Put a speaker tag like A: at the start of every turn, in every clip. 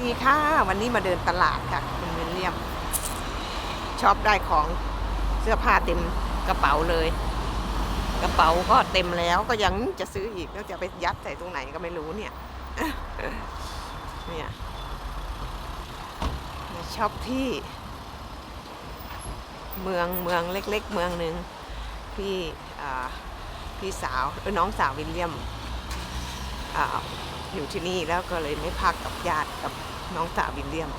A: ดีค่ะ วันนี้มาเดินตลาดค่ะ คุณวิลเลียมชอบได้ของเสื้อผ้าเต็มกระเป๋าเลย กระเป๋าก็เต็มแล้วก็ยังจะซื้ออีกแล้วจะไปยัดใส่ตรงไหนก็ไม่รู้เนี่ยเนี่ยมาชอบที่ เมืองเมืองเล็ก ๆ เมืองหนึ่งพี่พี่สาวเออน้องสาววิลเลียม อ่าอยู่ที่นี่แล้วก็เลยไม่พักกับญาติกับน้องสาววิลเลียม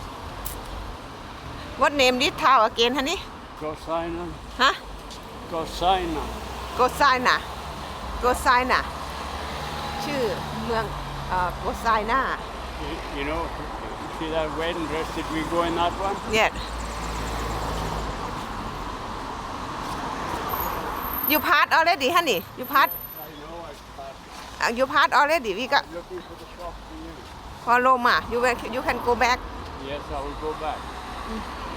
A: What name this town again ฮะนี่
B: Gossaina.
A: ฮะ
B: Gossaina.
A: โกไซน่ะโกไซน่ะชื่อเมืองเอ่อโกไซน่า
B: You, you know, see that wedding dress? Did we go in that one?
A: yeah you part already honey you part
B: I know. I,
A: uh, you part already we got
B: I'm looking for the shop for you.
A: for Roma you will, you can go back
B: Yes, I will go back.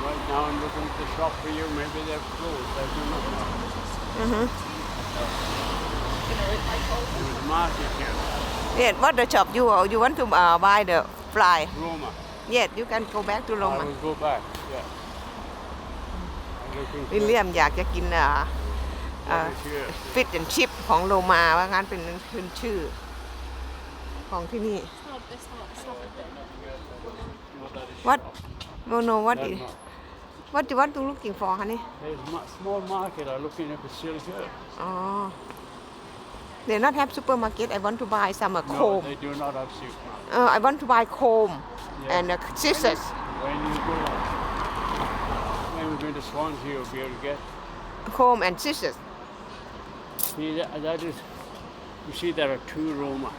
B: Right now, I'm looking for the shop for you. Maybe they're closed. I do not know.
A: Mhm.
B: There's a market here.
A: yeah what the shop you you want to uh, buy the fly
B: Roma.
A: yes you can go back to
B: I
A: Roma
B: will go back. Yeah. I'm looking
A: วิล
B: for
A: เลียมอยากจะกินอ่า
B: what is here.
A: ฟิตแอนชิพของโลมาว่างั้นเป็นขึ้นชื่อ ของที่นี่
B: No, that is
A: what
B: shop.
A: no no what
B: That
A: is
B: not.
A: what you want to looking for คะนี่
B: There's a small market. I'm looking if it's still here.
A: อ๋อ they not have supermarket I want to buy some uh,
B: No,
A: comb
B: they do not have soup.
A: uh, I want to buy comb
B: Yeah.
A: and uh, scissors
B: When you go, when we go to Swansea, you'll be able to get.
A: comb and scissors
B: See, that, that is, you see, there are two Roma.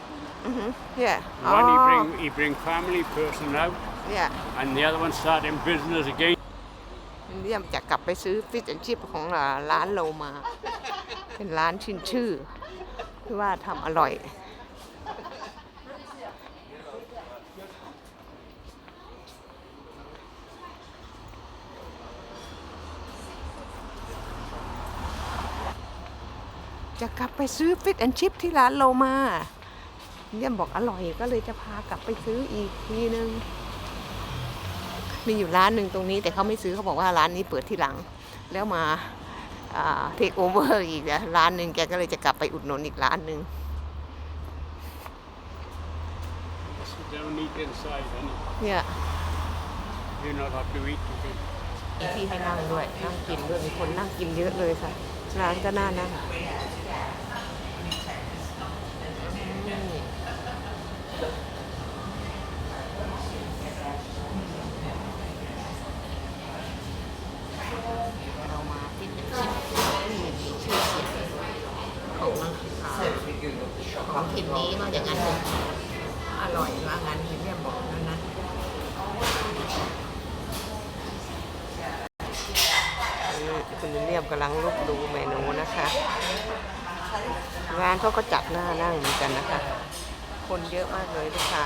A: yeah
B: One he
A: อ๋อ
B: bring he bring family person out,
A: yeah
B: and the other one starting business again.
A: วิลเลียมจะกลับไปซื้อฟิตแอนชิพของอ่าร้านโลมา เป็นร้านชื่นชื่อที่ว่าทำอร่อย จะกลับไปซื้อฟิตแอนชิพที่ร้านโลมาเยี่ยมบอกอร่อยก็เลยจะพากลับไปซื้ออีกทีนึง มีอยู่ร้านหนึ่งตรงนี้แต่เขาไม่ซื้อเขาบอกว่าร้านนี้เปิดที่หลัง แล้วมาเทคโอเวอร์อีกนะร้านหนึ่งแกก็เลยจะกลับไปอุดหนุนอีกร้านหนึ่ง
B: Sit down, eat inside, and
A: เนี่ย
B: you not have to eat. You can
A: มีที่ให้นั่งด้วยนั่งกินด้วยมีคนนั่งกินเยอะเลยค่ะ ร้านก็น่านั่งอืมเรามาที่เป็นชิปที่มีชื่อเสียงของอ่า ของถิ่นนี้ว่าอย่างนั้นเลยอร่อยว่างั้นเรียมบอกนั้นนะคุณวิลเลียมกำลังลุกดูเมนูนะคะร้านเขาก็จัดหน้านั่งเหมือนกันนะคะ คนเยอะมากเลยลูกค้า